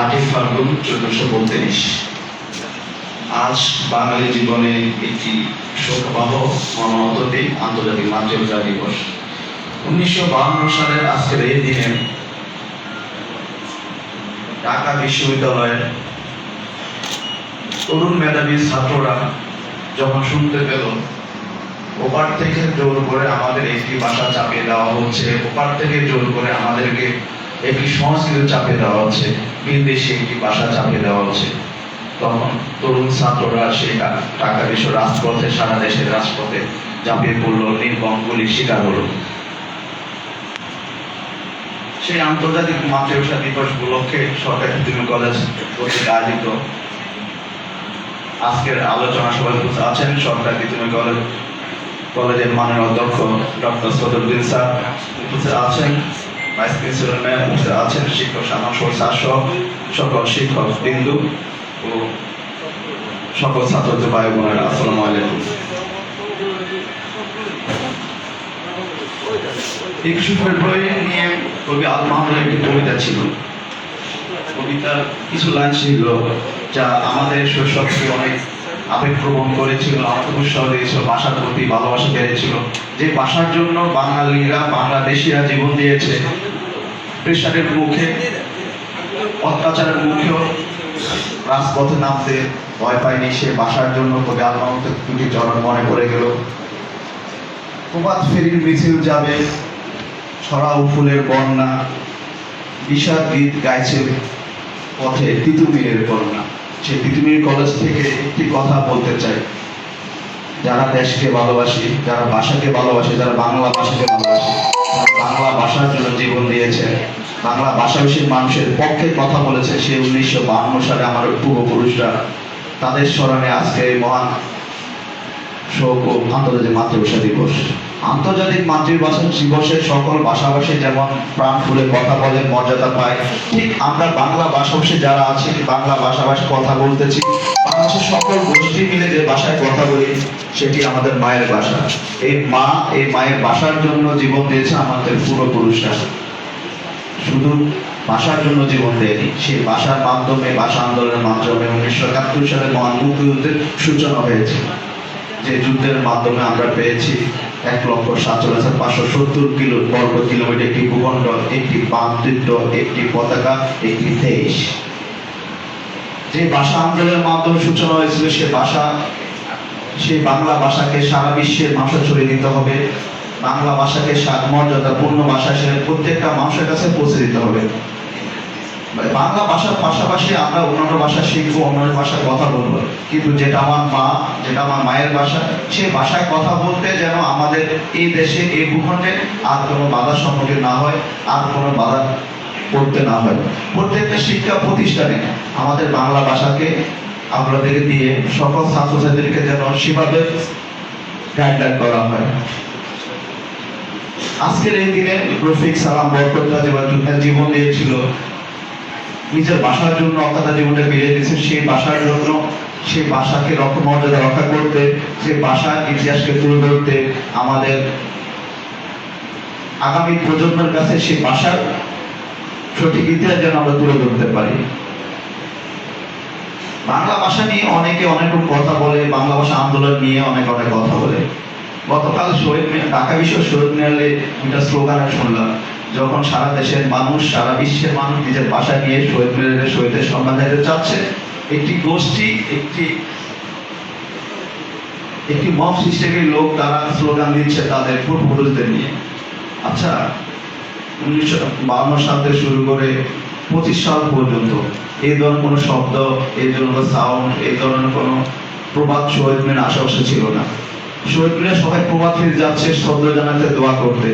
আটই ফাল্গুন চোদ্দশো বত্রিশ। আজ বাঙালি জীবনে একটি শোকবাহ আন্তর্জাতিক মাতৃভাষা দিবস। উনিশশো বাহান্ন সালের আজকের এই দিনে ঢাকা বিশ্ববিদ্যালয়ের তরুণ মেধাবী ছাত্ররা যখন শুনতে পেল, ওপার থেকে জোর করে আমাদের একটি ভাষা চাপিয়ে দেওয়া হচ্ছে, ওপার থেকে জোর করে আমাদেরকে একটি সংস্কৃতি চাপিয়ে দেওয়া হচ্ছে, বিদেশে একটি ভাষা চাপিয়ে দেওয়া হচ্ছে। তখন তরুণ ছাত্ররা ঢা- ঢাকা বিশ্ব রাজপথে, সারা দেশের রাজপথে ঝাঁপিয়ে পড়ল নির্মম শিকার হলো। সেই আন্তর্জাতিক মাতৃভাষা দিবস উপলক্ষে সরকারি প্রাথমিক কলেজ কর্তৃক আয়োজিত আজকের আলোচনা সভায় উপস্থিত আছেন সরকারি প্রাথমিক কলেজ কলেজের মাননীয় অধ্যক্ষ ডক্টর সদরুদ্দিন স্যার। উপস্থিত আছেন ভাইস প্রিন্সিপাল ম্যাম উপস্থিত আছেন শিক্ষক সামাং স্যার সহ সকল শিক্ষক বিন্দু ও সকল ছাত্র ভাই বোনেরা, আসসালামু আলাইকুম। একুশে ফেব্রুয়ারি নিয়ে কবি আল একটি কবিতা ছিল। কবিতার কিছু লাইন ছিল যা আমাদের শৈশবকে অনেক আবেগপ্রবণ করেছিল আমাদের উৎসাহ দিয়েছিল, ভাষার প্রতি ভালোবাসা বেড়েছিল যে ভাষার জন্য বাঙালিরা, বাংলাদেশিরা জীবন দিয়েছে প্রেশারের মুখে, অত্যাচারের মুখেও রাজপথে নামতে ভয় পায়নি, সে ভাষার জন্য কবি আল মাহমুদের দুটি চরণ মনে পড়ে গেল। প্রভাত ফেরির মিছিল যাবে, ছড়াও ফুলের বন্যা, বিষাদ গীত গাইছে পথে তিতুমিরের বন্যা সে তিতুমির কলেজ থেকে একটি কথা বলতে চাই। যারা দেশকে ভালোবাসি, যারা ভাষাকে ভালোবাসে, যারা বাংলা ভাষাকে ভালোবাসে বাংলা ভাষার জন্য জীবন দিয়েছে, বাংলা ভাষাভাষীর মানুষের পক্ষে কথা বলেছে সে উনিশশো বাহান্ন সালে আমার পূর্বপুরুষরা তাদের স্মরণে আজকে মহান শোক ও আন্তর্জাতিক মাতৃভাষা দিবস আন্তর্জাতিক মাতৃভাষা দিবসে সকল ভাষাভাষী যেমন প্রাণ খুলে কথা বলে, মর্যাদা পায়, ঠিক আমরা বাংলা ভাষাভাষী যারা আছি বাংলা ভাষাভাষী কথা বলতেছি। বাংলাদেশের সকল গোষ্ঠী মিলে যে ভাষায় কথা বলি, সেটি আমাদের মায়ের ভাষা। এই মা, এই মায়ের ভাষার জন্য জীবন দিয়েছে আমাদের পূর্বপুরুষরা শুধু ভাষার জন্য জীবন দেয়নি, সেই ভাষার মাধ্যমে, ভাষা আন্দোলনের মাধ্যমে উনিশশো একাত্তর সালে মহান মুক্তিযুদ্ধের সূচনা হয়েছে। যে যুদ্ধের মাধ্যমে আমরা পেয়েছি এক লক্ষ সাতচল্লিশ হাজার পাঁচশো সত্তর কিলো বর্গ কিলোমিটার একটি ভূখণ্ড, একটি একটি পতাকা, একটি দেশ। যে ভাষা আন্দোলনের মাধ্যমে সূচনা হয়েছিল, সে ভাষা সেই বাংলা ভাষাকে সারা বিশ্বের মানুষে ছড়িয়ে দিতে হবে। বাংলা ভাষাকে মর্যাদাপূর্ণ ভাষা হিসেবে প্রত্যেকটা মানুষের কাছে পৌঁছে দিতে হবে। মানে বাংলা ভাষার পাশাপাশি আমরা অন্যান্য ভাষা শিখব, অন্যান্য ভাষায় কথা বলব। কিন্তু যেটা আমার মা, যেটা আমার মায়ের ভাষা, সেই ভাষায় কথা বলতে যেন আমাদের এই দেশে, এই ভূখণ্ডে আর কোনো বাধার সম্মুখীন না হয়, আর কোনো বাধা পড়তে না হয়। প্রত্যেকটা শিক্ষা প্রতিষ্ঠানে আমাদের বাংলা ভাষাকে আপনাদেরকে দিয়ে সকল ছাত্রছাত্রীদেরকে যেন সেভাবে গাইডলাইন করা হয়। আজকের এই দিনে রফিক সালাম বরকতরা যেভাবে জীবন দিয়েছিল নিজের ভাষার জন্য অকাতা জীবনটা বেরিয়ে দিয়েছে সেই ভাষার জন্য সেই রক্ষ মর্যাদা রক্ষা করতে, সেই ভাষার ইতিহাসকে তুলে ধরতে আমাদের আগামী প্রজন্মের কাছে সেই ভাষার সঠিক ইতিহাস যেন আমরা তুলে ধরতে পারি। বাংলা ভাষা নিয়ে অনেকে অনেক কথা বলে, বাংলা ভাষা আন্দোলন নিয়ে অনেক অনেক কথা বলে। গতকাল শহীদ ঢাকা বিশ্ব শহীদ মিনারে দুটা স্লোগান শুনলাম যখন সারা দেশের মানুষ, সারা বিশ্বের মানুষ নিজের ভাষা নিয়ে শহীদ শহীদের সম্মান দিতে চাচ্ছে, একটি গোষ্ঠী, একটি একটি মব সিস্টেমের লোক তারা স্লোগান দিচ্ছে তাদের পূর্বপুরুষদের নিয়ে। আচ্ছা উনিশশো বাউন্ন সাল থেকে শুরু করে পঁচিশ সাল পর্যন্ত এই ধরনের কোনো শব্দ এই ধরনের সাউন্ড এই ধরনের কোনো প্রবাদ শহীদ মিনার আশেপাশে ছিল না। শহীদ সবাই ফিরে যাচ্ছে শ্রদ্ধা জানাতে দোয়া করতে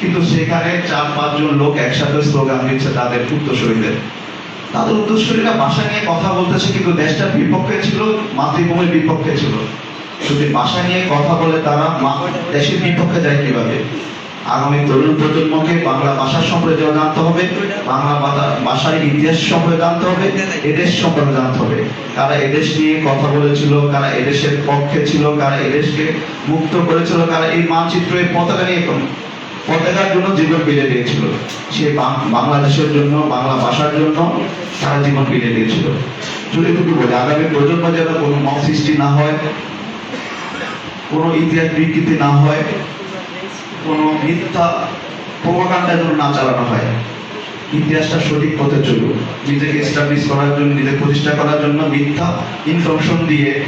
কিন্তু সেখানে চার, পাঁচজন লোক একসাথে স্লোগান দিচ্ছে তাদের উত্তরসূরিদের। তাদের উত্তরসূরিরা ভাষা নিয়ে কথা বলতেছে, কিন্তু দেশটার বিপক্ষে ছিল, মাতৃভূমির বিপক্ষে ছিল। যদি ভাষা নিয়ে কথা বলে তারা দেশের বিপক্ষে যায় কীভাবে? আগামী তরুণ প্রজন্মকে বাংলা ভাষার সম্পর্কে জানতে হবে, বাংলা ভাষা- ভাষার ইতিহাস সম্পর্কে জানতে হবে, এদেশ সম্পর্কে জানতে হবে। কারা এদেশ নিয়ে কথা বলেছিল, কারা এদেশের পক্ষে ছিল, কারা এদেশকে মুক্ত করেছিল, কারা এই মানচিত্র এই পতাকা নিয়ে পতাকার জন্য জীবন বিলে দিয়েছিল। সে বাংলাদেশের জন্য, বাংলা ভাষার জন্য সারা জীবন বিলে দিয়েছিল। চুরিটুকু বলে, আগামী প্রজন্ম যেন কোনো মত সৃষ্টি না হয়, কোনো ইতিহাস বিকৃতি না হয় কোনো মিথ্যা প্রোপাগান্ডা যেন না চালানো হয়। ইতিহাসটা সঠিক পথে চলুক। নিজেকে এস্টাবলিশ করার জন্য, নিজেকে প্রতিষ্ঠা করার জন্য মিথ্যা ইনফরমেশন দিয়ে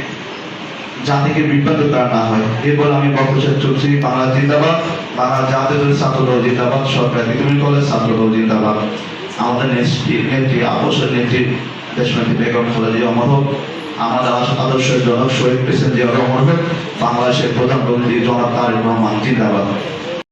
জাতিকে বিভ্রান্ত করা না হয়। এরপর আমি বক্তব্য চলছি, বাংলা জিন্দাবাদ, বাংলা জাতীয় দলের ছাত্র দল জিন্দাবাদ, সরকার বিক্রমী কলেজ ছাত্র দল জিন্দাবাদ। আমাদের নেত্রী নেত্রী আপসের নেত্রী দেশনেত্রী বেগম খালেদা অমর হোক আমাদের আদর্শ- আদর্শের জনক শহীদ প্রেসিডেন্ট জিয়া অমর হোক, বাংলাদেশের প্রধানমন্ত্রী জনাব তারেক রহমান জিন্দাবাদ।